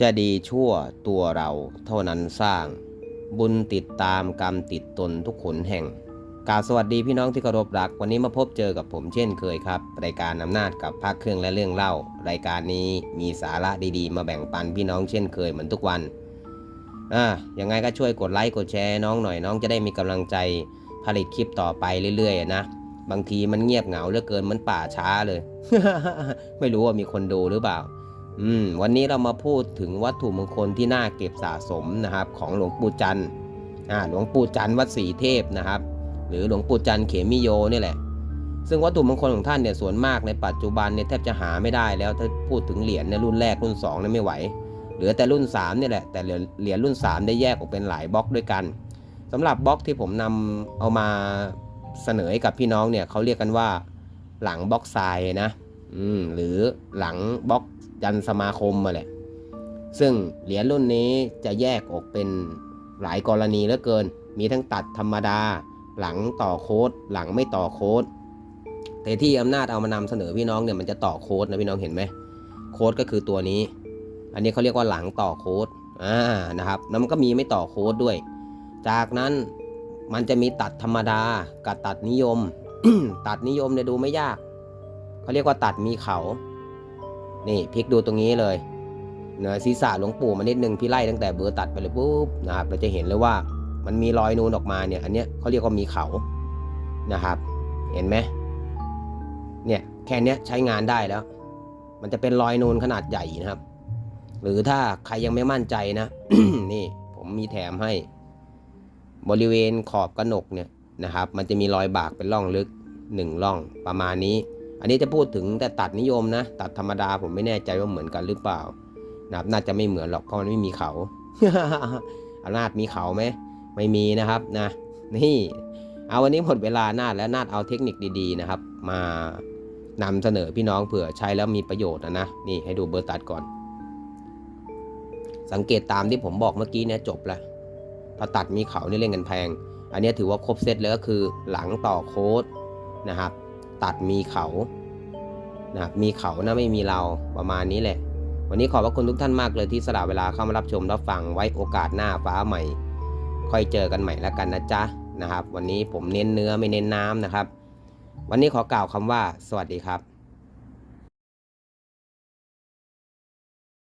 จะดีชั่วตัวเราเท่านั้นสร้าง บุญติดตามกรรมติดตนทุกขนแห่งกาบสวัสดีพี่น้องที่เคารพรัก วันนี้มาพบเจอกับผมเช่นเคยครับ รายการอำนาจกับพักเครื่องและเรื่องเล่า รายการนี้มีสาระดีๆ มาแบ่งปันพี่น้องเช่นเคยเหมือนทุกวันอ่ายังไงก็ช่วยกดไลค์กดแชร์น้องหน่อยน้องจะได้มีกำลังใจผลิตคลิปต่อไปเรื่อยๆนะบางทีมันเงียบเหงาเหลือเกินมันป่าช้าเลย ไม่รู้ว่ามีคนดูหรือเปล่า อืมวันนี้เรามาพูดถึงวัตถุมงคลที่น่าเก็บสะสมนะครับ ของหลวงปู่จันทร์อ่าหลวงปู่จันทร์วัดศรีเทพนะครับ หรือหลวงปู่จันทร์เขมิโยนี่แหละ ซึ่งวัตถุมงคลของท่านเนี่ยส่วนมากในปัจจุบันเนี่ยแทบจะหาไม่ได้แล้วถ้าพูดถึงเหรียญในรุ่นแรกรุ่น2เนี่ยไม่ไหวเหลือแต่รุ่น3เนี่ยแหละแต่เหรียญรุ่น 3 ได้แยกออกเป็นหลายบล็อกด้วยกันสำหรับบล็อกที่ผมนำเอามาเสนอให้กับพี่น้องเนี่ยเขาเรียกกันว่าหลังบล็อกทรายนะอืมหรือหลังบล็อก ยันสมาคมมาแหละ ซึ่งเหรียญรุ่นนี้จะแยกออกเป็นหลายกรณีเหลือเกิน มีทั้งตัดธรรมดา หลังต่อโค้ด หลังไม่ต่อโค้ด แต่ที่อำนาจเอามานำเสนอพี่น้องเนี่ยมันจะต่อโค้ดนะพี่น้องเห็นไหม โค้ดก็คือตัวนี้ อันนี้เขาเรียกว่าหลังต่อโค้ด อ่า นะครับแล้วมันก็มีไม่ต่อโค้ดด้วย จากนั้นมันจะมีตัดธรรมดา กับตัดนิยม ตัดนิยมเนี่ยดูไม่ยาก เขาเรียกว่าตัดมีเขา นี่พลิกดูตรงนี้เลยเนื้อศีรษะหลวงปู่มานิดนึงพี่ไล่ตั้งแต่เบอร์ตัดไปเลยปุ๊บนะครับเราจะเห็นเลยว่ามันมีรอยนูนออกมาเนี่ยอันเนี้ยเขาเรียกว่ามีเขานะครับ เห็นไหมเนี่ยแค่เนี้ยใช้งานได้แล้ว มันจะเป็นรอยนูนขนาดใหญ่นะครับ หรือถ้าใครยังไม่มั่นใจนะ นี่ผมมีแถมให้ บริเวณขอบกระหนกเนี่ยนะครับ มันจะมีรอยบากเป็นร่องลึกหนึ่งร่องประมาณนี้ อันนี้จะพูดถึงแต่ตัดนิยมนะ ตัดธรรมดาผมไม่แน่ใจว่าเหมือนกันหรือเปล่านะครับน่าจะไม่เหมือนหรอกเพราะมันไม่มีเขาอำนาจมีเขาไหมไม่มีนะครับนะนี่เอาวันนี้หมดเวลานาดแล้วนาดเอาเทคนิคดีๆนะครับ มานำเสนอพี่น้องเผื่อใช้แล้วมีประโยชน์นะนะนี่ให้ดูเบอร์ตัดก่อน สังเกตตามที่ผมบอกเมื่อกี้เนี่ยจบล้วถ้าตัดมีเขานี่เล่นกันแพง อันนี้ถือว่าครบเซตแล้วก็คือหลังต่อโค้ดนะครับ ตัดมีเขานะครับมีเขานะไม่มีเราประมาณนี้แหละ วันนี้ขอบพระคุณทุกท่านมากเลยที่สละเวลาเข้ามารับชมรับฟังไว้โอกาสหน้าฟ้าใหม่ ค่อยเจอกันใหม่แล้วกันนะจ๊ะนะครับ วันนี้ผมเน้นเนื้อไม่เน้นน้ำนะครับ วันนี้ขอกล่าวคำว่า สวัสดีครับ